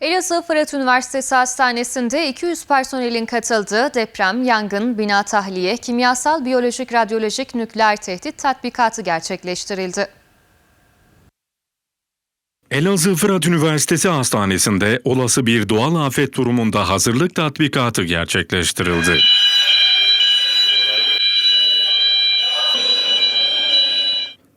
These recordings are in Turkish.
Elazığ Fırat Üniversitesi Hastanesi'nde 200 personelin katıldığı deprem, yangın, bina tahliye, kimyasal, biyolojik, radyolojik, nükleer tehdit tatbikatı gerçekleştirildi. Elazığ Fırat Üniversitesi Hastanesi'nde olası bir doğal afet durumunda hazırlık tatbikatı gerçekleştirildi.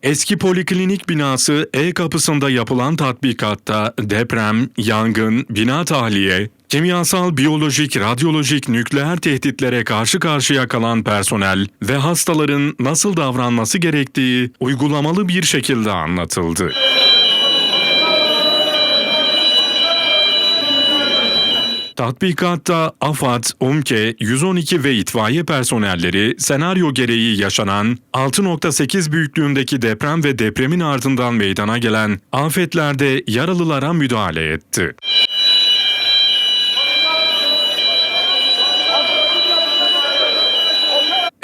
Eski poliklinik binası E kapısında yapılan tatbikatta deprem, yangın, bina tahliye, kimyasal, biyolojik, radyolojik, nükleer tehditlere karşı karşıya kalan personel ve hastaların nasıl davranması gerektiği uygulamalı bir şekilde anlatıldı. Tatbikatta AFAD, UMKE, 112 ve itfaiye personelleri senaryo gereği yaşanan 6.8 büyüklüğündeki deprem ve depremin ardından meydana gelen afetlerde yaralılara müdahale etti.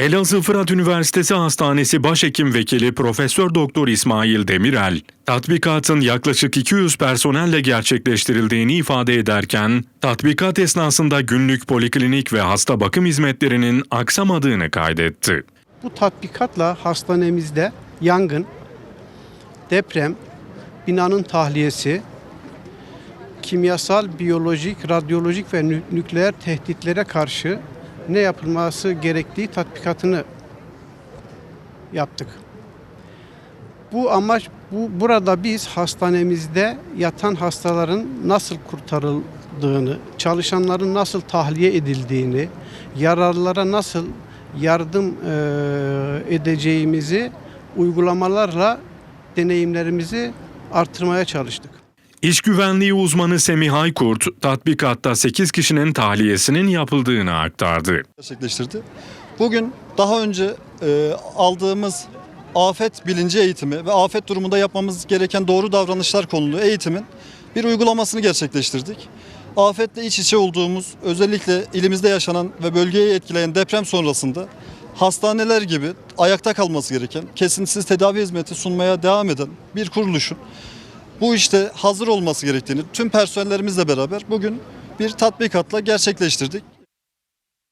Elazığ Fırat Üniversitesi Hastanesi Başhekim Vekili Profesör Doktor İsmail Demirel, tatbikatın yaklaşık 200 personelle gerçekleştirildiğini ifade ederken, tatbikat esnasında günlük poliklinik ve hasta bakım hizmetlerinin aksamadığını kaydetti. Bu tatbikatla hastanemizde yangın, deprem, binanın tahliyesi, kimyasal, biyolojik, radyolojik ve nü- nükleer tehditlere karşı ne yapılması gerektiği tatbikatını yaptık. Bu amaç bu burada biz hastanemizde yatan hastaların nasıl kurtarıldığını, çalışanların nasıl tahliye edildiğini, yaralılara nasıl yardım eee, edeceğimizi uygulamalarla deneyimlerimizi artırmaya çalıştık. İş güvenliği uzmanı Semih Aykurt, tatbikatta 8 kişinin tahliyesinin yapıldığını aktardı. gerçekleştirdi. Bugün daha önce e, aldığımız afet bilinci eğitimi ve afet durumunda yapmamız gereken doğru davranışlar konulu eğitimin bir uygulamasını gerçekleştirdik. Afetle iç içe olduğumuz özellikle ilimizde yaşanan ve bölgeyi etkileyen deprem sonrasında hastaneler gibi ayakta kalması gereken, kesintisiz tedavi hizmeti sunmaya devam eden bir kuruluşun bu işte hazır olması gerektiğini tüm personellerimizle beraber bugün bir tatbikatla gerçekleştirdik.